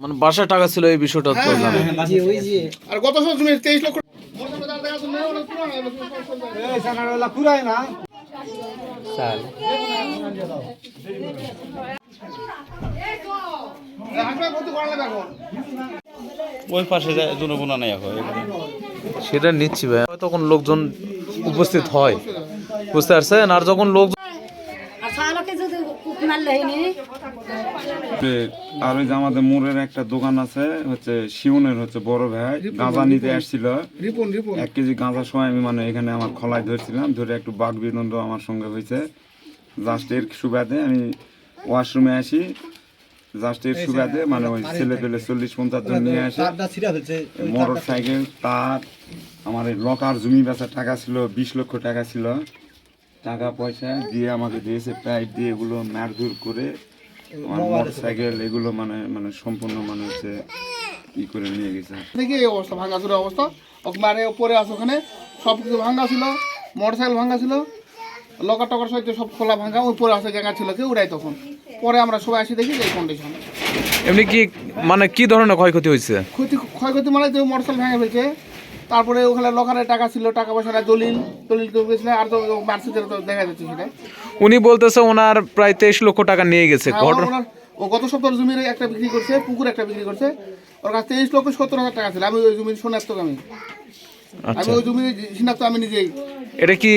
মানে বাসায় টাকা ছিল এই বিষয়টা তো জানি আর গত বছর তুমি তেইশ লক্ষ ওই পাশে নাই এখন সেটা নিচ্ছি ভাই। তখন লোকজন উপস্থিত হয়। বুঝতে পারছেন? আর যখন লোক আর আমাদের মোড়ের একটা দোকান আছে হচ্ছে শিউনের হচ্ছে বড় ভাই গাঁজা নিতে আসছিল। রিপন রিপন। এক কেজি গাঁজার সময় আমি মানে এখানে আমার খলায় ধরছিলাম ধরে একটু বাঘ বিনন্দ আমার সঙ্গে হয়েছে। জাস্ট এর সুবাদে আমি ওয়াশরুমে আসি। জাস্ট এর সুবাদে মানে ওই ছেলে পেলে চল্লিশ পঞ্চাশ জন নিয়ে আসে। মোটর সাইকেল তার আমার এই লকার জমি বেচা টাকা ছিল বিশ লক্ষ টাকা ছিল। টাকা পয়সা দিয়ে আমাকে দিয়েছে পাইপ দিয়ে এগুলো মারধর করে আমার মোটর সাইকেল এগুলো মানে মানে সম্পূর্ণ মানে হচ্ছে ই করে নিয়ে গেছে। দেখি এই অবস্থা? ভাঙ্গা চুরের অবস্থা? ওকে মারে পরে আছে ওখানে সব কিছু ভাঙ্গা ছিল মোটর সাইকেল ভাঙ্গা ছিল লকার টকার সহিত সব খোলা ভাঙা ওই পরে আছে জায়গা ছিল কেউ উড়াই তখন। পরে আমরা সবাই আসি দেখি যে এই কন্ডিশন এমনি কি মানে কি ধরনের ক্ষয়ক্ষতি হয়েছে? ক্ষতি ক্ষয়ক্ষতি মানে যে মোটর সাইকেল ভেঙে ফেলছে। তারপরে ওখানে লকারে টাকা ছিল টাকা পয়সা দলিল দলিল কেউ গেছিল আর তো মার্সিদের তো দেখা যাচ্ছে সেটা। উনি বলতেছে ওনার প্রায় তেইশ লক্ষ টাকা নিয়ে গেছে। হ্যাঁ, ঘটনা ওনার- ও গত সপ্তাহ জমির একটা বিক্রি করছে পুকুর একটা বিক্রি করছে। ওর কাছে তেইশ লক্ষ সত্তর হাজার টাকা ছিল। আমি ওই জমির সোনার আমি। আমি আচ্ছা। ওই জমির সিনার আমি নিজেই। এটা কি